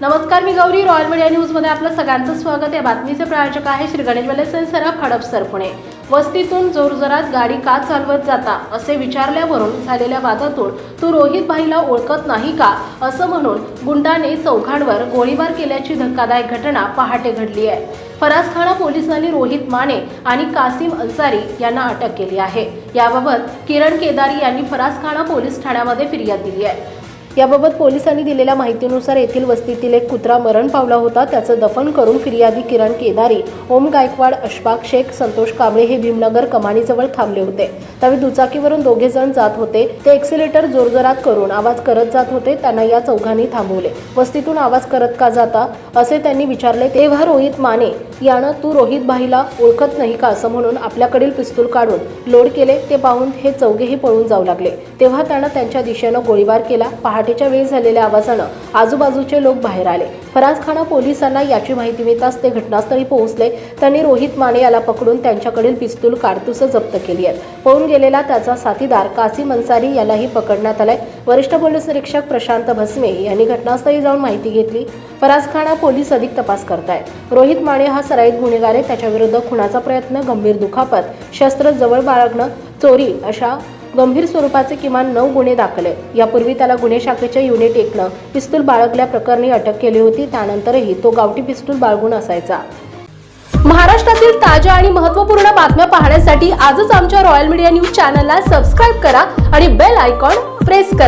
नमस्कार मी Gauri. Royal media न्यूजमध्ये आपलं सगळ्यांचं स्वागत या बातमीचे प्रायोजक आहे श्री गणेश वेलेस सराफ हडपसर पुणे. वस्तीतून जोरजोरात गाडी का चालवत जाता असे विचारल्यावरून झालेल्या वादातून तू रोहित भाईला ओळखत नाही का असं म्हणून गुंडाने चौघांवर गोळीबार केल्याची धक्कादायक घटना पहाटे घडली आहे. फरासखाना पोलिसांनी रोहित माने आणि कासिम अन्सारी यांना अटक केली आहे. याबाबत किरण केदारी यांनी फरासखाना पोलीस ठाण्यामध्ये फिर्याद दिली आहे. याबाबत पोलिसांनी दिलेल्या माहितीनुसार येथील वस्तीतील एक कुत्रा मरण पावला होता. त्याचं दफन करून फिर्यादी किरण केदारी ओम गायकवाड अशफाक शेख संतोष कांबळे हे भीमनगर कमानीजवळ थांबले होते. त्यावेळी दुचाकीवरून दोघे जण जात होते. ते एक्सिलेटर जोरजोरात करून आवाज करत जात होते. त्यांना या चौघांनी थांबवले. वस्तीतून आवाज करत का जाता असे त्यांनी विचारले. तेव्हा रोहित माने यानं तू रोहित भाईला ओळखत नाही का? असं म्हणून आपल्याकडील पिस्तूल काढून लोड केले. ते पाहून हे चौघेही पळून जाऊ लागले. तेव्हा त्यानं त्यांच्या दिशेनं गोळीबार केला. पहाटेच्या वेळी झालेल्या आवाजानं आजूबाजूचे लोक बाहेर आले. फराजखाना पोलिसांना याची माहिती मिळताच ते घटनास्थळी पोहोचले. त्यांनी रोहित माने याला पकडून त्यांच्याकडील पिस्तूल काडतुसं जप्त केली आहेत. पळून गेलेला त्याचा साथीदार कासिम अन्सारी यालाही पकडण्यात आलाय. वरिष्ठ पोलीस निरीक्षक प्रशांत भस्मे यांनी घटनास्थळी जाऊन माहिती घेतली. फराजखाना पोलीस अधिक तपास करतायत. रोहित माने हा सराईत गुन्हेगार आहे. त्याच्याविरुद्ध खुनाचा प्रयत्न गंभीर दुखापत शस्त्र जवळ बाळगणं चोरी अशा गंभीर स्वरूपाचे किमान नऊ गुन्हे दाखल आहेत. यापूर्वी त्याला गुन्हे शाखेच्या युनिट एकनं पिस्तूल बाळगल्या प्रकरणी अटक केली होती. त्यानंतरही तो गावठी पिस्तूल बाळगून असायचा. महाराष्ट्रातील ताज्या आणि महत्त्वपूर्ण बातम्या पाहण्यासाठी आजच आमच्या रॉयल मीडिया न्यूज चॅनलला सबस्क्राईब करा आणि बेल आयकॉन प्रेस करा.